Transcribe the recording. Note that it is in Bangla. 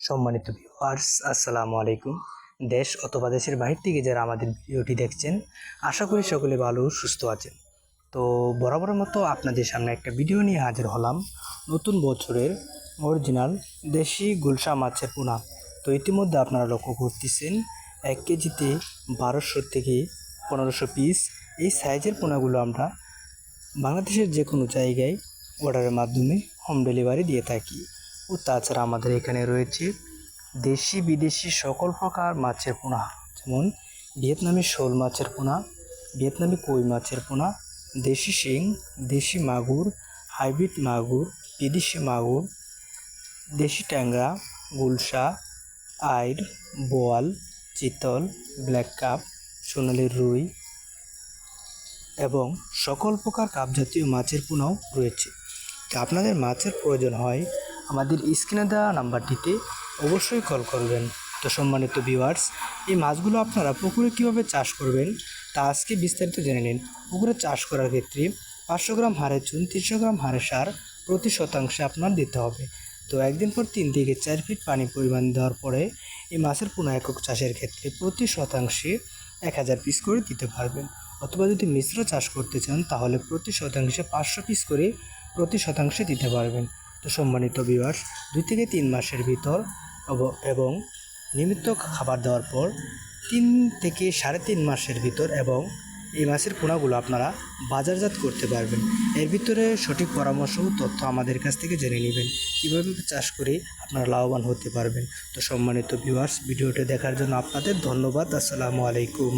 সম্মানিত ভিউয়ার্স আসসালামু আলাইকুম। দেশ অথবা দেশের বাহির থেকে যারা আমাদের ভিডিওটি দেখছেন, আশা করি সকলে ভালো, সুস্থ আছেন। তো বরাবরের মতো আপনাদের সামনে একটা ভিডিও নিয়ে হাজির হলাম। নতুন বছরের অরিজিনাল দেশি গুলশা মাছের পোনা। তো ইতিমধ্যে আপনারা লক্ষ্য করতেছেন, এক কেজিতে বারোশো থেকে পনেরোশো পিস এই সাইজের পোনাগুলো আমরা বাংলাদেশের যে কোনো জায়গায় অর্ডারের মাধ্যমে হোম ডেলিভারি দিয়ে থাকি। ও তাছাড়া আমাদের এখানে রয়েছে দেশি বিদেশি সকল প্রকার মাছের পোনা, যেমন ভিয়েতনামি শোল মাছের পোনা, ভিয়েতনামি কই মাছের পোনা, দেশি শিং, দেশি মাগুর, হাইব্রিড মাগুর, বিদেশি মাগুর, দেশি ট্যাংরা, গুলশা আইর বোয়াল, চিতল, ব্ল্যাক কাপ সোনালি রুই এবং সকল প্রকার কাপ জাতীয় মাছের পোনাও রয়েছে। আপনাদের মাছের প্রয়োজন হয় আমাদের স্ক্রিনে দেওয়া নাম্বারটিতে অবশ্যই কল করবেন। তো সম্মানিত ভিউয়ার্স এই মাছগুলো আপনারা পুকুরে কীভাবে চাষ করবেন তা আজকে বিস্তারিত জেনে নিন। পুকুরে চাষ করার ক্ষেত্রে পাঁচশো গ্রাম হাড়ের চুন, তিনশো গ্রাম হাড়ের সার প্রতি শতাংশে আপনার দিতে হবে। তো একদিন পর তিন থেকে চার ফিট পানি পরিমাণ দেওয়ার পরে এই মাছের পোনা একক চাষের ক্ষেত্রে প্রতি শতাংশে এক হাজার পিস করে দিতে পারবেন। অথবা যদি মিশ্র চাষ করতে চান তাহলে প্রতি শতাংশে পাঁচশো পিস করে প্রতি শতাংশে দিতে পারবেন। তো সম্মানিত ভিউয়ার্স দুই থেকে তিন মাসের ভিতর এবং নিয়মিত খাবার দেওয়ার পর তিন থেকে সাড়ে তিন মাসের ভিতর এবং এই মাছের পোনাগুলো আপনারা বাজারজাত করতে পারবেন। এর ভিতরে সঠিক পরামর্শ ও তথ্য আমাদের কাছ থেকে জেনে নেবেন। কীভাবে চাষ করে আপনারা লাভবান হতে পারবেন। তো সম্মানিত ভিউয়ার্স ভিডিওটি দেখার জন্য আপনাদের ধন্যবাদ। আসসালামু আলাইকুম।